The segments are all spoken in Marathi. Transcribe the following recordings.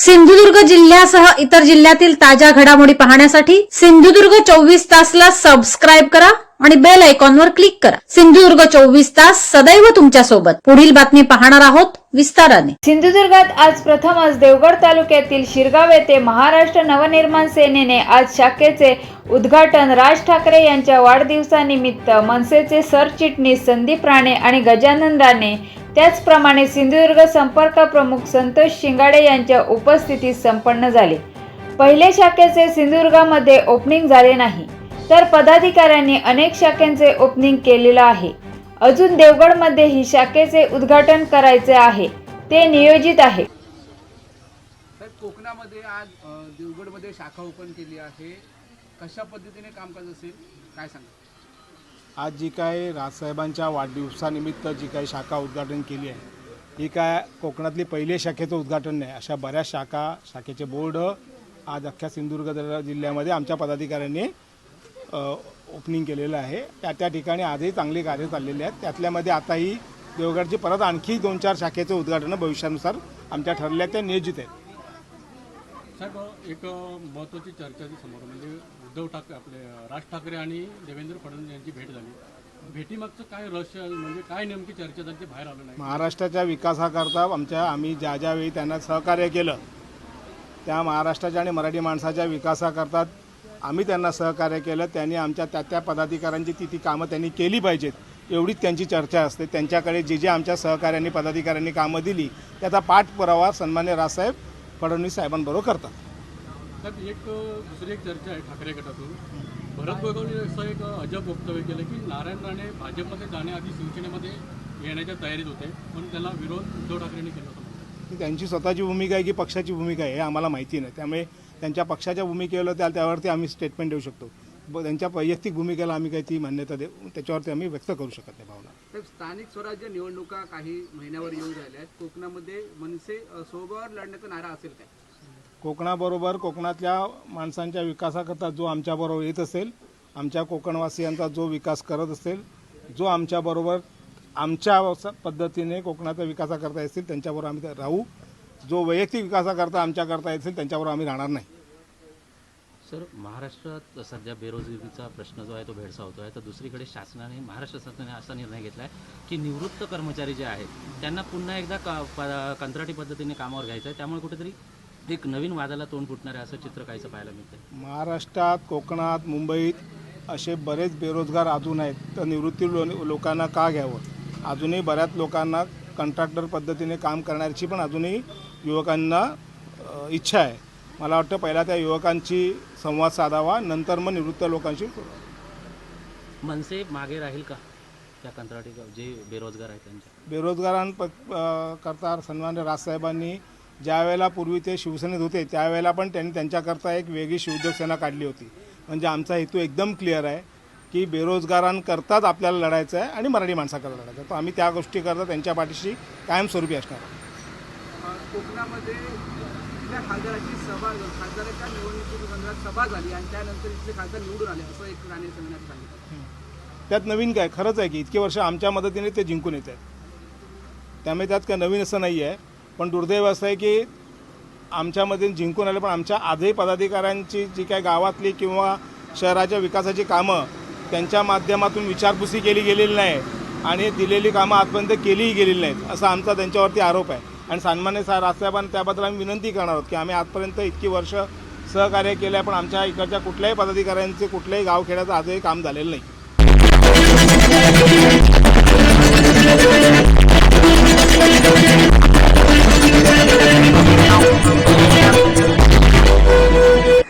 सिंधुदुर्ग जिल्ह्यासह इतर जिल्ह्यातील ताज्या घडामोडी पाहण्यासाठी सिंधुदुर्ग चोवीस तासला सबस्क्राईब करा आणि बेल आयकॉनवर क्लिक करा. सिंधुदुर्ग चोवीस तास सदैव तुमच्यासोबत पुढील बातमी पाहणार आहोत विस्ताराने. सिंधुदुर्गात आज प्रथमच देवगड तालुक्यातील शिरगाव येथे महाराष्ट्र नवनिर्माण सेनेने आज शाखेचे उद्घाटन. राज ठाकरे यांच्या वाढदिवसानिमित्त मनसेचे सरचिटणीस संदीप राणे आणि गजानन राणे त्याचप्रमाणे सिंधुदुर्ग संपर्क प्रमुख संतोष शिंगाडे यांच्या उपस्थितीत संपन्न झाले. पहिल्या शाखेचे सिंधुदुर्गामध्ये ओपनिंग झाले नाही तर पदाधिकाऱ्यांनी अनेक शाखेचे ओपनिंग केलेलं आहे. अजून देवगडमध्ये ही शाखेचे उद्घाटन करायचे आहे ते नियोजित आहे. कोकणामध्ये आज देवगडमध्ये शाखा ओपन केली आहे. कशा पद्धतीने कामकाज असेल काय सांगा आज जी काय राजसाहेबांच्या वाढदिवसानिमित्त जी काही शाखा उद्घाटन केली आहे ही काय कोकणातली पहिली शाखेचं उद्घाटन नाही अशा बऱ्याच शाखा शाखेचे बोर्ड आज अख्ख्या सिंधुदुर्ग जिल्ह्यामध्ये आमच्या पदाधिकाऱ्यांनी ओपनिंग केलेलं आहे. त्या त्या ठिकाणी आजही चांगली कार्य चाललेली आहेत. त्यातल्यामध्ये आताही देवगडची परत आणखी दोन चार शाखेचं उद्घाटन भविष्यानुसार आमच्या ठरल्या त्या नियोजित आहेत. साहेब एक महत्त्वाची चर्चा जी समोर. म्हणजे उद्धव ठाकरे आपले राज ठाकरे आणि देवेंद्र फडणवीस यांची भेट झाली. भेटीमागचं काय रहस्य म्हणजे काय नेमकी चर्चा त्यांची बाहेर आलं नाही. महाराष्ट्राच्या विकासाकरता आमच्या आम्ही ज्या ज्यावेळी त्यांना सहकार्य केलं त्या महाराष्ट्राच्या आणि मराठी माणसाच्या विकासाकरता आम्ही त्यांना सहकार्य केलं. त्यांनी आमच्या त्या त्या पदाधिकाऱ्यांची ती ती कामं त्यांनी केली पाहिजेत. एवढीच त्यांची चर्चा असते. त्यांच्याकडे जे जे आमच्या सहकाऱ्यांनी पदाधिकाऱ्यांनी कामं दिली त्याचा पाठपुरावा सन्मान्य राजसाहेब फडणवीस साहेबांबरोबर करतात. साहेब एक दुसरी एक चर्चा आहे ठाकरे गटातून. भरत गोगावने असं एक अजब वक्तव्य केलं की नारायण राणे भाजपमध्ये जाण्याआधी शिवसेनेमध्ये येण्याच्या तयारीत होते पण त्याला विरोध उद्धव ठाकरेंनी केला होता. त्यांची स्वतःची भूमिका आहे की पक्षाची भूमिका आहे हे आम्हाला माहिती नाही. त्यामुळे त्यांच्या पक्षाच्या भूमिकेला त्या त्यावरती आम्ही स्टेटमेंट देऊ शकतो. त्यांच्या वैयक्तिक भूमिकेला आम्ही काही ती मान्यता देऊ त्याच्यावरती आम्ही व्यक्त करू शकत नाही भावना. साहेब स्थानिक स्वराज्य निवडणुका काही महिन्यावर येऊन राहिल्या आहेत. कोकणामध्ये मनसे सोबत लढण्याचा नारा असेल काय? कोकणाबरोबर कोकणातल्या माणसांच्या विकासाकरता जो आमच्याबरोबर येत असेल आमच्या कोकणवासियांचा जो विकास करत असेल जो आमच्याबरोबर आमच्या पद्धतीने कोकणाच्या विकासाकरता येतील त्यांच्याबरोबर आम्ही राहू. जो वैयक्तिक विकासाकरता आमच्याकरता येतील त्यांच्याबरोबर आम्ही राहणार नाही. सर महाराष्ट्रात सध्या बेरोजगारीचा प्रश्न जो आहे तो भेडसावतो आहे तर दुसरीकडे शासनाने महाराष्ट्र शासनाने असा निर्णय घेतला आहे की निवृत्त कर्मचारी जे आहेत त्यांना पुन्हा एकदा का प- कंत्राटी पद्धतीने कामावर घ्यायचं आहे त्यामुळे कुठेतरी एक नवीन वादाला तोंड फुटणार आहे असं चित्र काहीचं पाहायला मिळतं महाराष्ट्रात कोकणात मुंबईत असे बरेच बेरोजगार अजून आहेत. तर निवृत्ती लो लोकांना का घ्यावं? अजूनही बऱ्याच लोकांना कंट्रॅक्टर पद्धतीने काम करण्याची पण अजूनही युवकांना इच्छा आहे. मला वाटतं पहिला त्या युवकांची संवाद साधावा नंतर मग निवृत्त लोकांशी मनसे मागे राहील का त्या कंत्राटी जे बेरोजगार आहेत त्यांच्या? बेरोजगारांप करता सन्मान्य राजसाहेबांनी ज्या वेळेला पूर्वी ते शिवसेनेत होते त्यावेळेला पण त्यांनी त्यांच्याकरता एक वेगळी शिवोद्योग सेना काढली होती. म्हणजे आमचा हेतू एकदम क्लिअर आहे की बेरोजगारांकरताच आपल्याला लढायचं आहे आणि मराठी माणसाकरता लढायचं आहे. तर आम्ही त्या गोष्टी करता त्यांच्या पाठीशी कायमस्वरूपी असणार कोकणामध्ये इथल्या खासदाराची सभा खासदाराच्या निवडणुकीसंदर्भात सभा झाली आणि त्यानंतर इथले खासदार निवडून आले असं एक राणे सांगण्यात सांगितलं. त्यात नवीन काय? खरंच आहे की इतके वर्ष आमच्या मदतीने ते जिंकून येत आहेत. त्यामुळे त्यात काय नवीन असं नाही आहे पण दुर्दैव असं आहे की आमच्यामध्ये जिंकून आले पण आमच्या आजही पदाधिकाऱ्यांची जी काय गावातली किंवा शहराच्या विकासाची कामं त्यांच्या माध्यमातून विचारपुसी केली गेलेली नाही आणि दिलेली कामं आजपर्यंत केलीही गेलेली नाहीत असा आमचा त्यांच्यावरती आरोप आहे. आणि सन्मान्य सा पण त्याबद्दल आम्ही विनंती करणार आहोत की आम्ही आजपर्यंत इतकी वर्ष सहकार्य केलं आहे पण आमच्या इकडच्या कुठल्याही पदाधिकाऱ्यांचे कुठल्याही गावखेड्याचं आजही काम झालेलं नाही.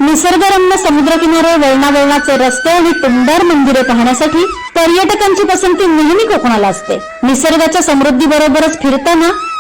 निसर्गरम्य समुद्रकिनारे वळणावळणाचे रस्ते आणि टुंडर मंदिरे पाहण्यासाठी पर्यटकांची पसंती नेहमी कोकणाला असते. निसर्गाच्या समृद्धी बरोबरच फिरताना